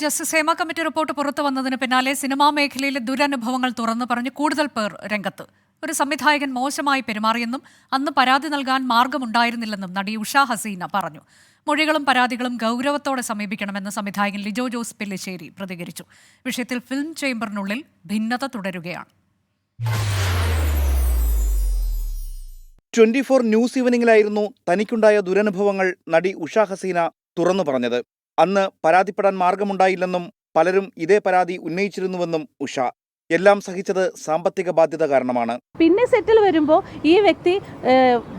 Justice Hema committee report പുറത്തു വന്നതിന് പിന്നാലെ സിനിമാ മേഖലയിലെ ദുരനുഭവങ്ങൾ തുറന്നു പറഞ്ഞ് കൂടുതൽ പേർ രംഗത്ത്. ഒരു സംവിധായകൻ മോശമായി പെരുമാറിയെന്നും അന്ന് പരാതി നൽകാൻ മാർഗമുണ്ടായിരുന്നില്ലെന്നും നടി ഉഷ ഹസീന പറഞ്ഞു. മൊഴികളും പരാതികളും ഗൗരവത്തോടെ സമീപിക്കണമെന്ന് സംവിധായകൻ ലിജോ ജോസ് പെല്ലിശ്ശേരി പ്രതികരിച്ചു. വിഷയത്തിൽ ഫിലിം ചേംബറിനുള്ളിൽ ഭിന്നത തുടരുകയാണ്. ട്വന്റി ഫോർ ന്യൂസ് ഈവനിങ്ങിലായിരുന്നു തനിക്കുണ്ടായ ദുരനുഭവങ്ങൾ നടി ഉഷ ഹസീന തുറന്നു പറഞ്ഞത്. അന്ന് പരാതിപ്പെടാൻ മാർഗമുണ്ടായില്ലെന്നും പലരും ഇതേ പരാതി ഉന്നയിച്ചിരുന്നുവെന്നും ഉഷ. എല്ലാം സഹിച്ചത് സാമ്പത്തിക ബാധ്യത കാരണമാണ്. പിന്നെ സെറ്റിൽ വരുമ്പോൾ ഈ വ്യക്തി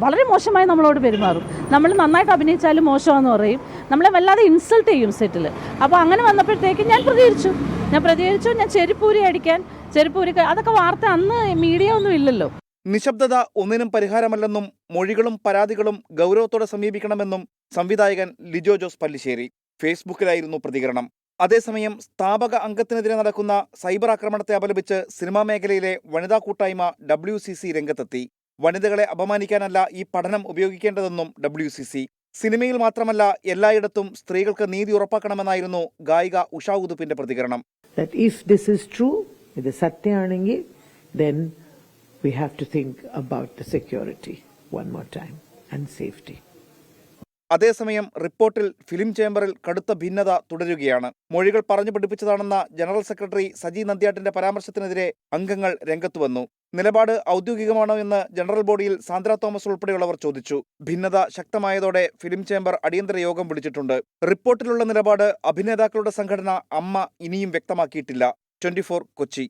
വളരെ മോശമായി നമ്മളോട് പെരുമാറും. നമ്മൾ നന്നായിട്ട് അഭിനയിച്ചാലും മോശമാണെന്ന് പറയും. നമ്മളെ വല്ലാതെ ഇൻസൾട്ട് ചെയ്യും സെറ്റിൽ അപ്പോൾ അങ്ങനെ വന്നപ്പോഴത്തേക്ക് ഞാൻ പ്രതികരിച്ചു. ഞാൻ പ്രതികരിച്ചു. ഞാൻ ചെരുപ്പൂരി അടിക്കാൻ ചെരുപ്പൂരി അതൊക്കെ വാർത്ത അന്ന് മീഡിയ ഒന്നും ഇല്ലല്ലോ. നിശബ്ദത ഒന്നിനും പരിഹാരമല്ലെന്നും മൊഴികളും പരാതികളും ഗൗരവത്തോടെ സമീപിക്കണമെന്നും സംവിധായകൻ ലിജോ ജോസ് പല്ലിശ്ശേരി. ഫേസ്ബുക്കിലായിരുന്നു പ്രതികരണം. അതേസമയം സ്ഥാപക അംഗത്തിനെതിരെ നടക്കുന്ന സൈബർ ആക്രമണത്തെ അപലപിച്ച് സിനിമാ മേഖലയിലെ വനിതാ കൂട്ടായ്മ ഡബ്ല്യു സി സി രംഗത്തെത്തി. വനിതകളെ അപമാനിക്കാനല്ല ഈ പഠനം ഉപയോഗിക്കേണ്ടതെന്നും ഡബ്ല്യു സി സി. സിനിമയിൽ മാത്രമല്ല എല്ലായിടത്തും സ്ത്രീകൾക്ക് നീതി ഉറപ്പാക്കണമെന്നായിരുന്നു ഗായിക ഉഷാ ഉതുപ്പിന്റെ പ്രതികരണം. ഇത് സത്യമാണെങ്കിൽ then we have to think about the security one more time and safety. അതേസമയം റിപ്പോർട്ടിൽ ഫിലിം ചേംബറിൽ കടുത്ത ഭിന്നത തുടരുകയാണ്. മൊഴികൾ പറഞ്ഞു പഠിപ്പിച്ചതാണെന്ന ജനറൽ സെക്രട്ടറി സജി നന്ദ്യാട്ടിന്റെ പരാമർശത്തിനെതിരെ അംഗങ്ങൾ രംഗത്തു വന്നു. നിലപാട് ഔദ്യോഗികമാണോ എന്ന് ജനറൽ ബോഡിയിൽ സാന്ദ്ര തോമസ് ഉൾപ്പെടെയുള്ളവർ ചോദിച്ചു. ഭിന്നത ശക്തമായതോടെ ഫിലിം ചേംബർ അടിയന്തര യോഗം വിളിച്ചിട്ടുണ്ട്. റിപ്പോർട്ടിലുള്ള നിലപാട് അഭിനേതാക്കളുടെ സംഘടന അമ്മ ഇനിയും വ്യക്തമാക്കിയിട്ടില്ല. ട്വന്റി കൊച്ചി.